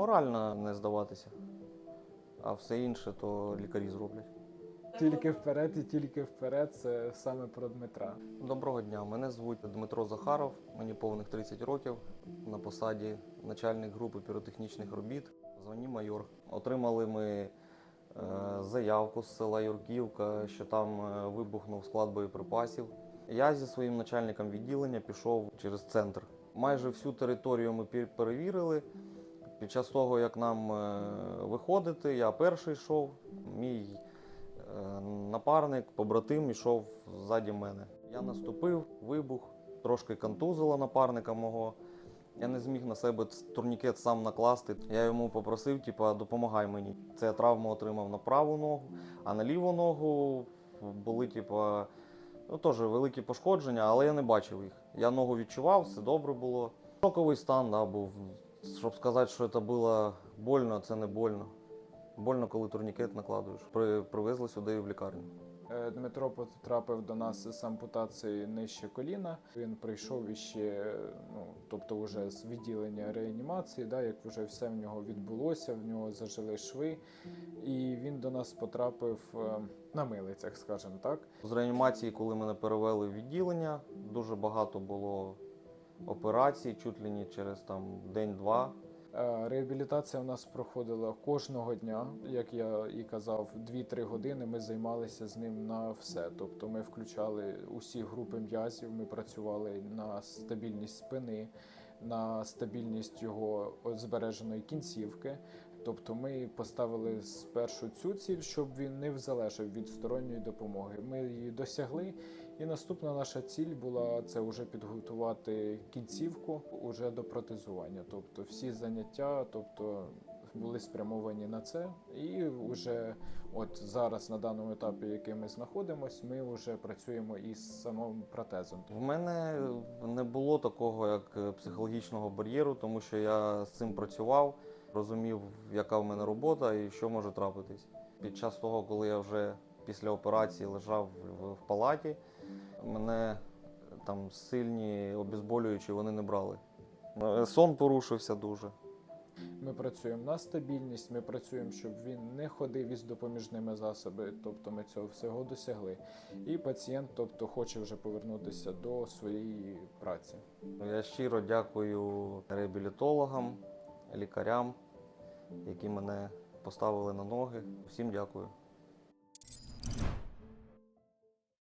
Морально не здаватися, а все інше то лікарі зроблять. Тільки вперед і тільки вперед це саме про Дмитра. Доброго дня, мене звуть Дмитро Захаров, мені повних 30 років. На посаді начальник групи піротехнічних робіт, звані майор. Отримали ми е, заявку з села Юрківка, що там е, вибухнув склад боєприпасів. Я зі своїм начальником відділення пішов через центр. Майже всю територію ми перевірили. Під час того, як нам е, виходити, я перший йшов, мій Е, Напарник, побратим йшов ззаді мене. Я наступив, вибух, трошки контузило напарника мого. Я не зміг на себе турнікет сам накласти. Я йому попросив, типа, допомагай мені. Це я травму отримав на праву ногу, а на ліву ногу були, типа, ну теж великі пошкодження, але я не бачив їх. Я ногу відчував, все добре було. Шоковий стан да, був. Щоб сказати, що це було больно, це не больно. Больно, коли турнікет накладуєш. При, привезли сюди в лікарню. Е, Дмитро потрапив до нас з ампутації нижче коліна. Він прийшов іще, ну тобто, вже з відділення реанімації, да, як вже все в нього відбулося, в нього зажили шви, і він до нас потрапив е, на милицях, скажімо так. З реанімації, коли мене перевели в відділення, дуже багато було операцій, чуть ли не через там день-два. Е, Реабілітація у нас проходила кожного дня. Як я і казав, 2-3 години ми займалися з ним на все. Тобто ми включали усі групи м'язів, ми працювали на стабільність спини, на стабільність його збереженої кінцівки. Тобто ми поставили спершу цю ціль, щоб він не залежав від сторонньої допомоги. Ми її досягли, і наступна наша ціль була це вже підготувати кінцівку уже до протезування. Тобто всі заняття, тобто були спрямовані на це. І вже от зараз на даному етапі, який ми знаходимося, ми вже працюємо із самим протезом. В мене не було такого як е, психологічного бар'єру, тому що я з цим працював, розумів, яка в мене робота і що може трапитись. Під час того, коли я вже після операції лежав в, палаті, мене там сильні обезболюючі вони не брали. Е, Сон порушився дуже. Ми працюємо на стабільність, ми працюємо, щоб він не ходив із допоміжними засобами, тобто ми цього всього досягли. І пацієнт, тобто, хоче вже повернутися до своєї праці. Я щиро дякую реабілітологам, лікарям, які мене поставили на ноги. Всім дякую.